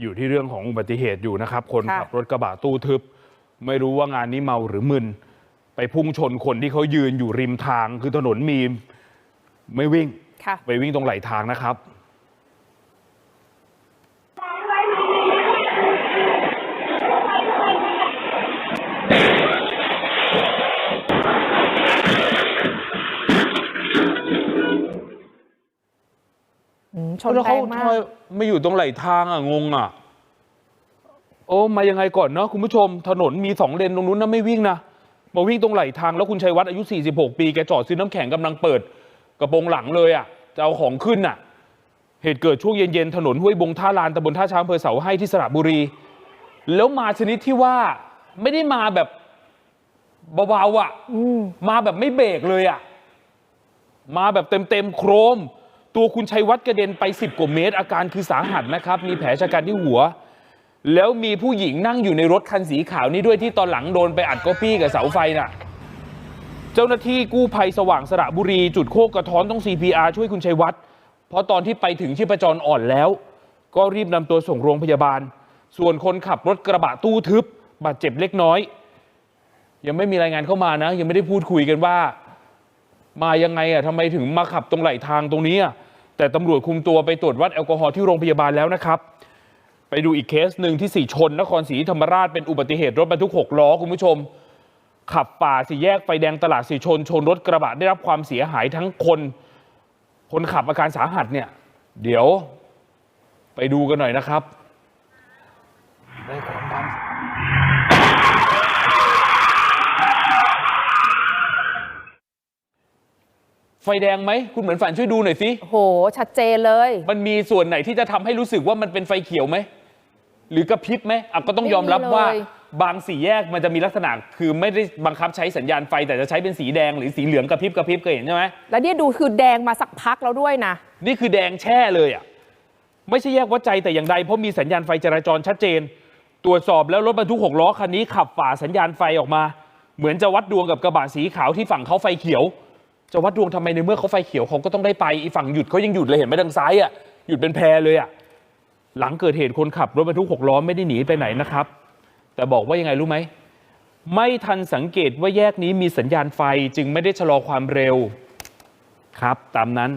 อยู่ที่เรื่องของอุบัติเหตุอยู่นะครับ คนค่ะขับรถกระบะตู้ทึบ ไม่รู้ว่างานนี้เมาหรือมึน ไปพุ่งชนคนที่เขายืนอยู่ริมทางคือถนนมี ไม่วิ่งค่ะไปวิ่งตรงไหลทางนะครับ ชนแล้วแรเขางมาทำไมก ไม่อยู่ตรงไหลทางอะงงอะ โอ้มายังไงก่อนเนาะคุณผู้ชม ถนนมีสองเลนตรงนู้นนะไม่วิ่งนะมาวิ่งตรงไหลทางแล้วคุณชัยวัฒน์อายุ 46 ปีแกจอดซื้อน้ำแข็งกำลังเปิด กระโปรงหลังเลยอะจะเอาของขึ้นอะ เหตุเกิดช่วงเย็นๆถนนห้วยบงท่าลานตำบลท่าช้างอำเภอเสาให้ที่สระบุรี แล้วมาชนิดที่ว่าไม่ได้มาแบบเบาๆอะ อืม มาแบบไม่เบรกเลยอะ่ะ มาแบบเต็มๆโครม ตัวคุณชัยวัฒน์กระเด็นไป 10 กว่าเมตร อาการคือสาหัสนะครับ มีแผลชะกันที่หัว แล้วมีผู้หญิงนั่งอยู่ในรถคันสีขาวนี้ด้วยที่ตอนหลังโดนไปอัดก๊อปปี้กับเสาไฟน่ะ เจ้าหน้าที่กู้ภัยสว่างสระบุรี จุดโคกกระท้อนต้อง CPR ช่วยคุณชัยวัฒน์เพราะตอนที่ไปถึงชีพจรอ่อนแล้ว ก็รีบนำตัวส่งโรงพยาบาล ส่วนคนขับรถกระบะตู้ทึบบาดเจ็บเล็กน้อย ยังไม่มีรายงานเข้ามานะ ยังไม่ได้พูดคุยกันว่า มายังไงอะทำไมถึงมาขับตรงไหลทางตรงนี้อะ แต่ตำรวจคุมตัวไปตรวจวัดแอลกอฮอล์ที่โรงพยาบาลแล้วนะครับ ไปดูอีกเคสหนึ่งที่สี่ชนนครศรีธรรมราชเป็นอุบัติเหตุรถบรรทุกหกล้อคุณผู้ชม ขับฝ่าสี่แยกไฟแดงตลาดสีชน ชนรถกระบะได้รับความเสียหายทั้งคน คนขับอาการสาหัสเนี่ย เดี๋ยว ไปดูกันหน่อยนะครับ ไฟแดงไหมคุณเหมือนฝันช่วยดูหน่อยสิโห ชัดเจนเลย มันมีส่วนไหนที่จะทำให้รู้สึกว่ามันเป็นไฟเขียวไหมหรือกระพริบไหมอะก็ต้องยอมรับว่าไม่มีเลยบางสี่แยกมันจะมีลักษณะ คือไม่ได้บังคับใช้สัญญาณไฟแต่จะใช้เป็นสีแดงหรือสีเหลืองกระพริบกระพริบเคยเห็นใช่ไหมแล้วเนี่ยดูคือแดงมาสักพักแล้วด้วยนะ นี่คือแดงแช่เลยอะไม่ใช่แยกวัดใจแต่อย่างใดเพราะมีสัญญาณไฟจราจรชัดเจน ตรวจสอบแล้วรถบรรทุกหกล้อคันนี้ขับฝ่าสัญญาณไฟออกมา เหมือนจะวัดดวงกับกระบะสีขาวที่ฝั่งเขาไฟเขียว จะวัดดวงทำไมในเมื่อเขาไฟเขียวเขาก็ต้องได้ไปอีฝั่งหยุดเขายังหยุดเลยเห็นไหมทางซ้ายอะหยุดเป็นแพรเลยอะหลังเกิดเหตุคนขับรถบรรทุกหกล้อไม่ได้หนีไปไหนนะครับ แต่บอกว่ายังไงรู้ไหมไม่ทันสังเกตว่าแยกนี้มีสัญญาณไฟจึงไม่ได้ชะลอความเร็วครับ ตามนั้น